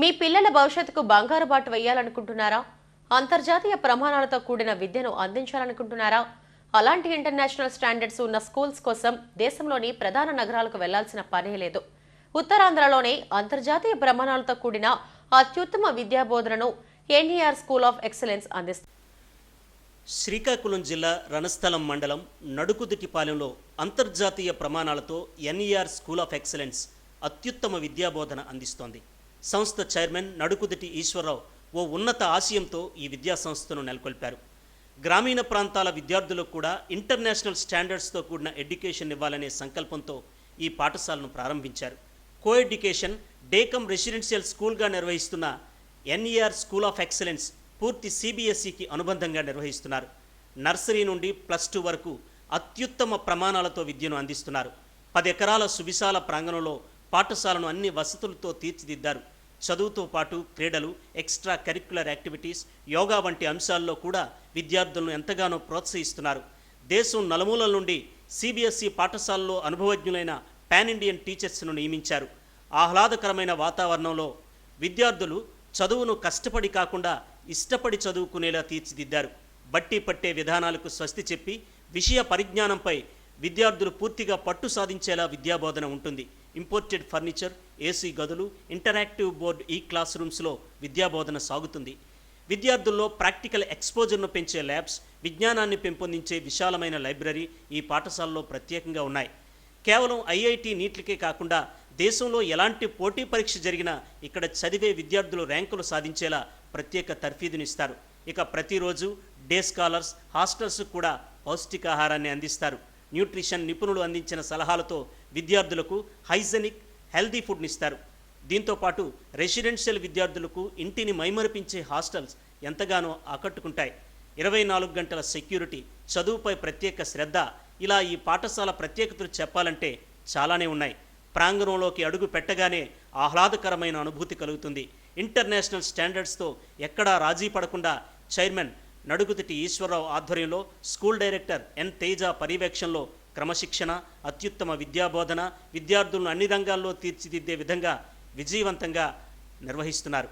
మీ పిల్లల భవిష్యత్తుకు బంగారు బాటు వేయాలనుకుంటున్నారా? అంతర్జాతీయ ప్రమాణాలతో కూడిన విద్యను అందించాలనుకుంటున్నారా? అలాంటి ఇంటర్నేషనల్ స్టాండర్డ్స్ ఉన్న స్కూల్స్ కోసం దేశంలోని ప్రధాన నగరాలకు వెళ్ళాల్సిన పనే లేదు. ఉత్తరాంధ్రలోనే అంతర్జాతీయ ప్రమాణాలతో కూడిన అత్యుత్తమ విద్యా బోధనను ఎన్ఈఆర్ స్కూల్ ఆఫ్ ఎక్సలెన్స్ అందిస్తుంది. శ్రీకాకుళం జిల్లా రణస్థలం మండలం నడుకుదుటిపాలెంలో అంతర్జాతీయ ప్రమాణాలతో ఎన్ఈఆర్ స్కూల్ ఆఫ్ ఎక్సలెన్స్ అత్యుత్తమ విద్యాబోధన అందిస్తోంది. సంస్థ చైర్మన్ నడుకుదిటి ఈశ్వరరావు ఓ ఉన్నత ఆశయంతో ఈ విద్యా సంస్థను నెలకొల్పారు. గ్రామీణ ప్రాంతాల విద్యార్థులకు కూడా ఇంటర్నేషనల్ స్టాండర్డ్స్తో కూడిన ఎడ్యుకేషన్ ఇవ్వాలనే సంకల్పంతో ఈ పాఠశాలను ప్రారంభించారు. Co education day cum residential స్కూల్గా నిర్వహిస్తున్న ఎన్ఈఆర్ స్కూల్ ఆఫ్ ఎక్సలెన్స్ పూర్తి సిబిఎస్ఈకి అనుబంధంగా నిర్వహిస్తున్నారు. నర్సరీ నుండి ప్లస్ టూ వరకు అత్యుత్తమ ప్రమాణాలతో విద్యను అందిస్తున్నారు. పది ఎకరాల సువిశాల ప్రాంగణంలో పాఠశాలను అన్ని వసతులతో తీర్చిదిద్దారు. చదువుతో పాటు క్రీడలు ఎక్స్ట్రా కరిక్యులర్ యాక్టివిటీస్ యోగా వంటి అంశాల్లో కూడా విద్యార్థులను ఎంతగానో ప్రోత్సహిస్తున్నారు. దేశం నలుమూలల నుండి సిబిఎస్ఈ పాఠశాలలో అనుభవజ్ఞులైన పాన్ ఇండియన్ టీచర్స్ను నియమించారు. ఆహ్లాదకరమైన వాతావరణంలో విద్యార్థులు చదువును కష్టపడి కాకుండా ఇష్టపడి చదువుకునేలా తీర్చిదిద్దారు. బట్టి పట్టే విధానాలకు స్వస్తి చెప్పి విషయ పరిజ్ఞానంపై విద్యార్థులు పూర్తిగా పట్టు సాధించేలా విద్యాబోధన ఉంటుంది. ఇంపోర్టెడ్ ఫర్నిచర్ ఏసీ గదులు ఇంటరాక్టివ్ బోర్డ్ ఈ క్లాస్ రూమ్స్లో విద్యాబోధన సాగుతుంది. విద్యార్థుల్లో ప్రాక్టికల్ ఎక్స్పోజర్ను పెంచే ల్యాబ్స్ విజ్ఞానాన్ని పెంపొందించే విశాలమైన లైబ్రరీ ఈ పాఠశాలలో ప్రత్యేకంగా ఉన్నాయి. కేవలం ఐఐటి నీట్లకే కాకుండా దేశంలో ఎలాంటి పోటీ పరీక్ష జరిగినా ఇక్కడ చదివే విద్యార్థులు ర్యాంకులు సాధించేలా ప్రత్యేక తర్ఫీదునిస్తారు ఇక ప్రతిరోజు డే స్కాలర్స్ హాస్టల్స్ కూడా పౌష్టికాహారాన్ని అందిస్తారు. న్యూట్రిషన్ నిపుణులు అందించిన సలహాలతో విద్యార్థులకు హైజెనిక్ హెల్దీ ఫుడ్ని ఇస్తారు. దీంతో పాటు రెసిడెన్షియల్ విద్యార్థులకు ఇంటిని మైమరిపించే హాస్టల్స్ ఎంతగానో ఆకట్టుకుంటాయి. ఇరవై నాలుగు గంటల సెక్యూరిటీ చదువుపై ప్రత్యేక శ్రద్ధ ఇలా ఈ పాఠశాల ప్రత్యేకతలు చెప్పాలంటే చాలానే ఉన్నాయి. ప్రాంగణంలోకి అడుగు పెట్టగానే ఆహ్లాదకరమైన అనుభూతి కలుగుతుంది. ఇంటర్నేషనల్ స్టాండర్డ్స్తో ఎక్కడా రాజీ పడకుండా చైర్మన్ నడుగుతిటి ఈశ్వరరావు ఆధ్వర్యంలో స్కూల్ డైరెక్టర్ ఎన్ తేజ పర్యవేక్షణలో క్రమశిక్షణ అత్యుత్తమ విద్యాబోధన విద్యార్థులను అన్ని రంగాల్లో తీర్చిదిద్దే విధంగా విజయవంతంగా నిర్వహిస్తున్నారు.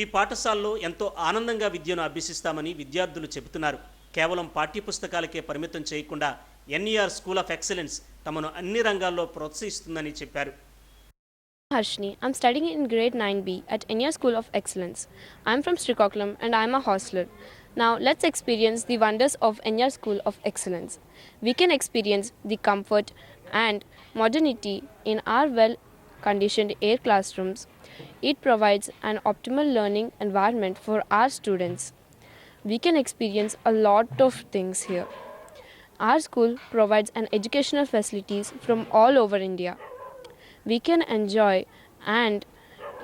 ఈ పాఠశాలలో ఎంతో ఆనందంగా విద్యను అభ్యసిస్తామని విద్యార్థులు చెబుతున్నారు కేవలం పాఠ్యపుస్తకాలకే పరిమితం చేయకుండా ఎన్ఈఆర్ స్కూల్ ఆఫ్ ఎక్సలెన్స్ తమను అన్ని రంగాల్లో ప్రోత్సహిస్తుందని చెప్పారు Harshni. I'm studying in grade 9B at Enya School of Excellence. I'm from Srikakulam and I'm a hostler. Now let's experience the wonders of Enya School of Excellence. We can experience the comfort and modernity in our well conditioned air classrooms. It provides an optimal learning environment for our students. We can experience a lot of things here. Our school provides an educational facilities from all over India we can enjoy and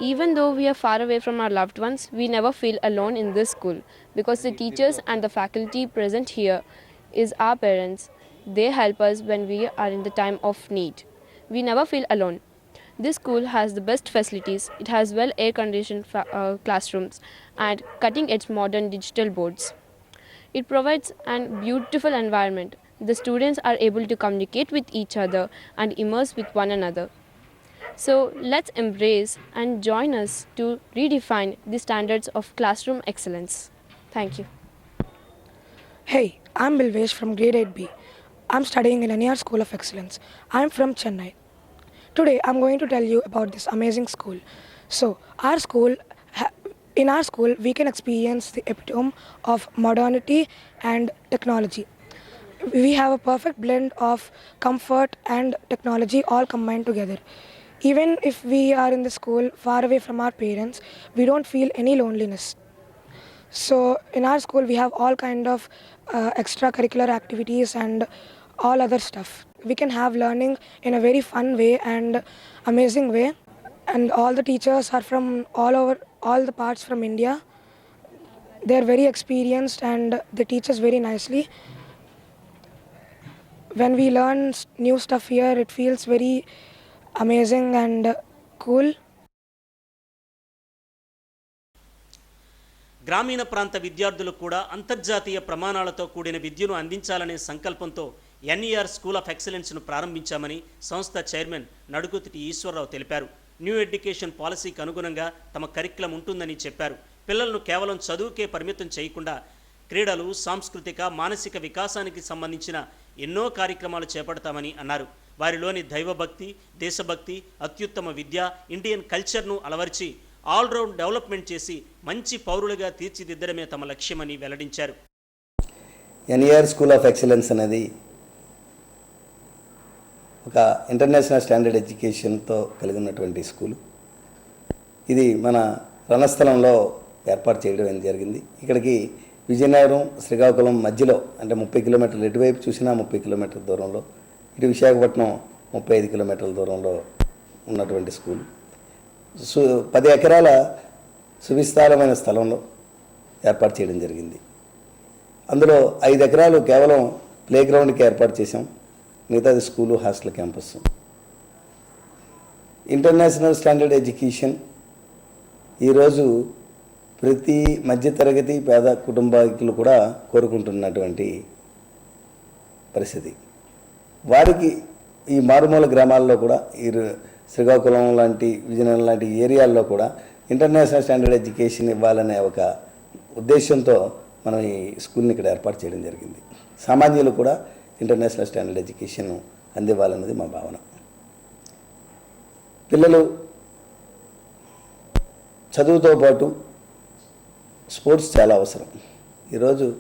even though we are far away from our loved ones we never feel alone in this school because the teachers and the faculty present here is our parents they help us when we are in the time of need we never feel alone this school has the best facilities it has well air conditioned uh, classrooms and cutting edge modern digital boards it provides an beautiful environment the students are able to communicate with each other and immerse with one another So let's embrace and join us to redefine the standards of classroom excellence. Thank you. Hey, I'm Bilvesh from grade 8B. I'm studying in NER School of Excellence. I'm from Chennai. Today, I'm going to tell you about this amazing school. So, our school, in our school, we can experience the epitome of modernity and technology. We have a perfect blend of comfort and technology all combined together. Even if we are in the school far away from our parents, we don't feel any loneliness. So in our school we have all kind of uh, extracurricular activities and all other stuff. We can have learning in a very fun way and amazing way. And all the teachers are from all over all the parts from India. They are very experienced and they teach us very nicely. When we learn s- new stuff here, it feels very amazing and uh, cool. గ్రామీణ ప్రాంత విద్యార్థులకు కూడా అంతర్జాతీయ ప్రమాణాలతో కూడిన విద్యను అందించాలనే సంకల్పంతో ఎన్ఈఆర్ స్కూల్ ఆఫ్ ఎక్సలెన్స్ను ప్రారంభించామని సంస్థ చైర్మన్ నడుగుతిటి ఈశ్వరరావు తెలిపారు. న్యూ ఎడ్యుకేషన్ పాలసీకి అనుగుణంగా తమ కరిక్యులం ఉంటుందని చెప్పారు. పిల్లలను కేవలం చదువుకే పరిమితం చేయకుండా క్రీడలు సాంస్కృతిక మానసిక వికాసానికి సంబంధించిన ఎన్నో కార్యక్రమాలు చేపడతామని అన్నారు. వారిలోని దైవభక్తి దేశభక్తి అత్యుత్తమ విద్య ఇండియన్ కల్చర్ను అలవర్చి ఆల్రౌండ్ డెవలప్మెంట్ చేసి మంచి పౌరులుగా తీర్చిదిద్దడమే తమ లక్ష్యమని వెల్లడించారు. ఎన్ఈఆర్ స్కూల్ ఆఫ్ ఎక్సలెన్స్ అనేది ఒక ఇంటర్నేషనల్ స్టాండర్డ్ ఎడ్యుకేషన్తో కలిగి ఉన్నటువంటి స్కూలు. ఇది మన రణస్థలంలో ఏర్పాటు చేయడం జరిగింది. ఇక్కడికి విజయనగరం శ్రీకాకుళం మధ్యలో అంటే ముప్పై కిలోమీటర్లు ఎటువైపు చూసినా ముప్పై కిలోమీటర్ల దూరంలో ఇటు విశాఖపట్నం ముప్పై ఐదు కిలోమీటర్ల దూరంలో ఉన్నటువంటి స్కూల్. సు పది ఎకరాల సువిస్తారమైన స్థలంలో ఏర్పాటు చేయడం జరిగింది. అందులో ఐదు ఎకరాలు కేవలం ప్లే గ్రౌండ్కి ఏర్పాటు చేసాం మిగతాది school hostel campus. International standard education. ఈరోజు ప్రతి మధ్యతరగతి పేద కుటుంబాకులు కూడా కోరుకుంటున్నటువంటి పరిస్థితి. వారికి ఈ మారుమూల గ్రామాల్లో కూడా ఈ శ్రీకాకుళం లాంటి విజయనగరం లాంటి ఏరియాల్లో కూడా ఇంటర్నేషనల్ స్టాండర్డ్ ఎడ్యుకేషన్ ఇవ్వాలనే ఒక ఉద్దేశంతో మనం ఈ స్కూల్ని ఇక్కడ ఏర్పాటు చేయడం జరిగింది. సామాన్యులు కూడా ఇంటర్నేషనల్ స్టాండర్డ్ ఎడ్యుకేషన్ అందివ్వాలన్నది మా భావన. పిల్లలు చదువుతో పాటు స్పోర్ట్స్ చాలా అవసరం. ఈరోజు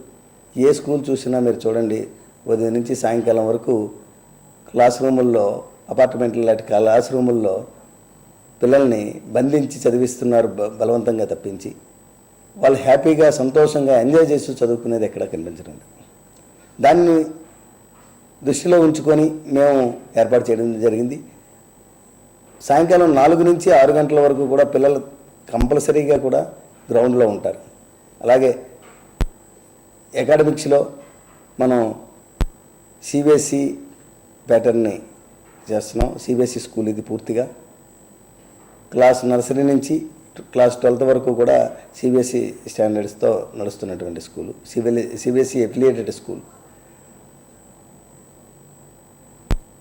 ఏ స్కూల్ చూసినా మీరు చూడండి ఉదయం నుంచి సాయంకాలం వరకు క్లాస్ రూముల్లో అపార్ట్మెంట్ల లాంటి క్లాస్ రూముల్లో పిల్లల్ని బంధించి చదివిస్తున్నారు బ- బలవంతంగా తప్పించి. వాళ్ళు హ్యాపీగా సంతోషంగా ఎంజాయ్ చేస్తూ చదువుకునేది ఎక్కడా కనిపించడం దాన్ని దృష్టిలో ఉంచుకొని మేము ఏర్పాటు చేయడం జరిగింది. సాయంకాలం నాలుగు నుంచి ఆరు గంటల వరకు కూడా పిల్లలు కంపల్సరీగా కూడా గ్రౌండ్లో ఉంటారు. అలాగే అకాడమిక్స్లో మనం సిబిఎస్ఈ ప్యాటర్న్ని చేస్తున్నాం. సిబిఎస్ఈ స్కూల్ ఇది పూర్తిగా. క్లాస్ నర్సరీ నుంచి క్లాస్ ట్వెల్త్ వరకు కూడా సిబిఎస్ఈ స్టాండర్డ్స్తో నడుస్తున్నటువంటి school. CBL CBSE affiliated school.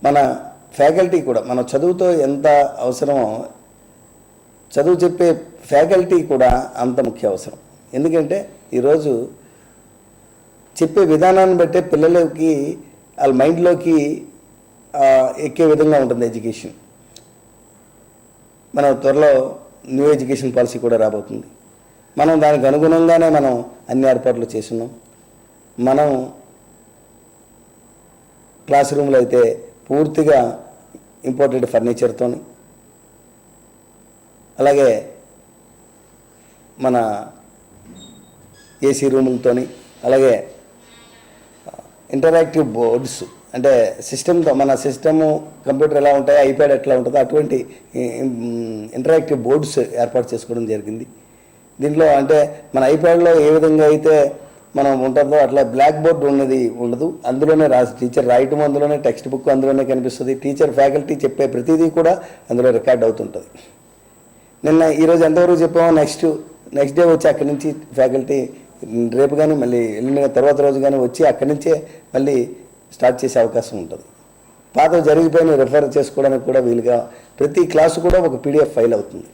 మన ఫ్యాకల్టీ కూడా మన చదువుతో ఎంత అవసరమో చదువు చెప్పే ఫ్యాకల్టీ కూడా అంత ముఖ్య అవసరం. ఎందుకంటే ఈరోజు చెప్పే విధానాన్ని బట్టే పిల్లలకి వాళ్ళ మైండ్లోకి ఎక్కే విధంగా ఉంటుంది ఎడ్యుకేషన్. మన త్వరలో న్యూ ఎడ్యుకేషన్ పాలసీ కూడా రాబోతుంది. మనం దానికి అనుగుణంగానే మనం అన్ని ఏర్పాట్లు చేస్తున్నాం. మనం క్లాస్ రూమ్లో అయితే పూర్తిగా ఇంపోర్టెడ్ ఫర్నిచర్తో అలాగే మన ఏసీ రూములతో అలాగే ఇంటరాక్టివ్ బోర్డ్స్ అంటే సిస్టమ్తో మన సిస్టము కంప్యూటర్ ఎలా ఉంటాయో ఐప్యాడ్ ఎట్లా ఉంటుందో అటువంటి ఇంటరాక్టివ్ బోర్డ్స్ ఏర్పాటు చేసుకోవడం జరిగింది. దీంట్లో అంటే మన ఐప్యాడ్లో ఏ విధంగా అయితే మనం ఉంటుందో అట్లా బ్లాక్ బోర్డ్ ఉన్నది ఉండదు. అందులోనే రాసి టీచర్ రాయటం అందులోనే టెక్స్ట్ బుక్ అందులోనే కనిపిస్తుంది. టీచర్ ఫ్యాకల్టీ చెప్పే ప్రతిదీ కూడా అందులో రికార్డ్ అవుతుంటుంది. నిన్న ఈరోజు ఎంతవరకు చెప్పామో నెక్స్ట్ నెక్స్ట్ డే వచ్చి అక్కడి నుంచి ఫ్యాకల్టీ రేపు కానీ మళ్ళీ ఎల్లుండి తర్వాత రోజు కానీ వచ్చి అక్కడి నుంచే మళ్ళీ స్టార్ట్ చేసే అవకాశం ఉంటుంది. పాత జరిగిపోయిన రిఫర్ చేసుకోవడానికి కూడా వీలుగా ప్రతి క్లాసు కూడా ఒక పీడిఎఫ్ ఫైల్ అవుతుంది.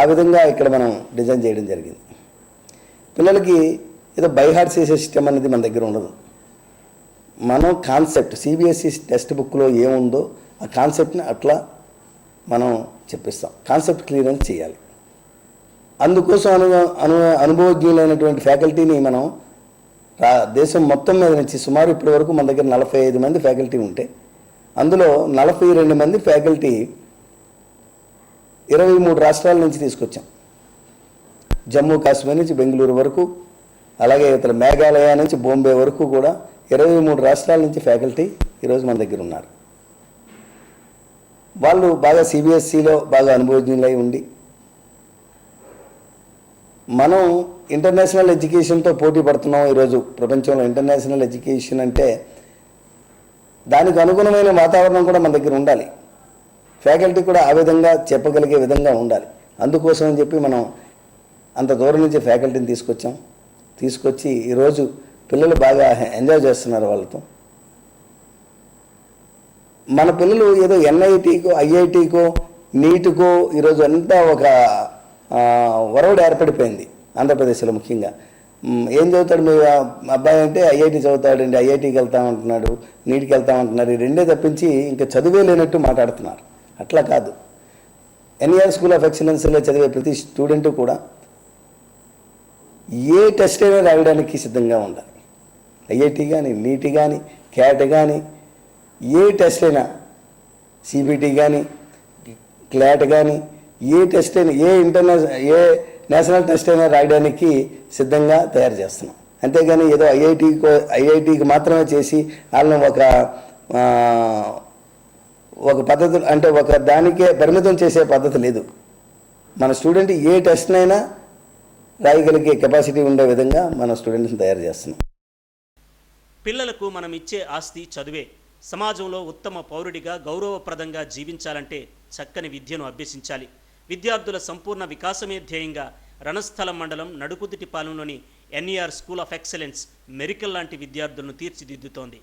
ఆ విధంగా ఇక్కడ మనం డిజైన్ చేయడం జరిగింది. పిల్లలకి ఏదో బైహార్ట్ చేసే సిస్టమ్ అనేది మన దగ్గర ఉండదు. మనం కాన్సెప్ట్ సిబిఎస్ఈ టెక్స్ట్ బుక్లో ఏముందో ఆ కాన్సెప్ట్ని అట్లా మనం చెప్పిస్తాం. కాన్సెప్ట్ క్లియరెన్స్ చేయాలి. అందుకోసం అను అను అనుభవజ్ఞులైనటువంటి ఫ్యాకల్టీని మనం రా దేశం మొత్తం మీద నుంచి సుమారు ఇప్పటి వరకు మన దగ్గర నలభై ఐదు మంది ఫ్యాకల్టీ ఉంటే అందులో నలభై రెండు మంది ఫ్యాకల్టీ ఇరవై మూడు రాష్ట్రాల నుంచి తీసుకొచ్చాం. జమ్మూ కాశ్మీర్ నుంచి బెంగళూరు వరకు అలాగే ఇతర మేఘాలయ నుంచి బొంబే వరకు కూడా ఇరవై మూడు రాష్ట్రాల నుంచి ఫ్యాకల్టీ ఈరోజు మన దగ్గర ఉన్నారు. వాళ్ళు బాగా సిబిఎస్సిలో బాగా అనుభవజ్ఞులై ఉండి మనం ఇంటర్నేషనల్ ఎడ్యుకేషన్తో పోటీ పడుతున్నాం ఈరోజు ప్రపంచంలో ఇంటర్నేషనల్ ఎడ్యుకేషన్ అంటే దానికి అనుగుణమైన వాతావరణం కూడా మన దగ్గర ఉండాలి. ఫ్యాకల్టీ కూడా ఆ విధంగా చెప్పగలిగే విధంగా ఉండాలి. అందుకోసం అని చెప్పి మనం అంత దూరం నుంచి ఫ్యాకల్టీని తీసుకొచ్చాం. తీసుకొచ్చి ఈరోజు పిల్లలు బాగా ఎంజాయ్ చేస్తున్నారు వాళ్ళతో. మన పిల్లలు ఏదో ఎన్ఐటీకో ఐఐటీకో నీటుకో ఈరోజు అంతా ఒక ఆ, ఏర్పడిపోయింది ఆంధ్రప్రదేశ్లో ముఖ్యంగా. ఏం చదువుతాడు మీ అబ్బాయి అంటే ఐఐటి చదువుతాడండి ఐఐటికి వెళ్తామంటున్నాడు నీటికి వెళ్తామంటున్నారు ఈ రెండే తప్పించి ఇంకా చదువే లేనట్టు మాట్లాడుతున్నారు. అట్లా కాదు. ఎన్ఈఆర్ స్కూల్ ఆఫ్ ఎక్సలెన్స్లో చదివే ప్రతి స్టూడెంట్ కూడా ఏ టెస్ట్ అయినా రాయడానికి సిద్ధంగా ఉండాలి. ఐఐటి కానీ నీటి కానీ క్యాట్ కానీ ఏ టెస్ట్ అయినా సిబిటి కానీ క్లాట్ కానీ ఏ టెస్ట్ అయినా a international a national test అయినా రాయడానికి సిద్ధంగా తయారు చేస్తున్నాం. అంతేగాని ఏదో ఐఐటి ఐఐటికి మాత్రమే చేసి వాళ్ళని ఒక ఒక పద్ధతి అంటే ఒక దానికే పరిమితం చేసే పద్ధతి లేదు. మన స్టూడెంట్ ఏ టెస్ట్నైనా రాయగలిగే కెపాసిటీ ఉండే విధంగా మన స్టూడెంట్స్ని తయారు చేస్తున్నాం. పిల్లలకు మనం ఇచ్చే ఆస్తి చదువే. సమాజంలో ఉత్తమ పౌరుడిగా గౌరవప్రదంగా జీవించాలంటే చక్కని విద్యను అభ్యసించాలి. విద్యార్థుల సంపూర్ణ వికాసమే ధ్యేయంగా రణస్థలం మండలం నడుకుదిటిపాలెంలోని ఎన్ఈఆర్ స్కూల్ ఆఫ్ ఎక్సలెన్స్ మెరికల్ లాంటి విద్యార్థులను తీర్చిదిద్దుతోంది.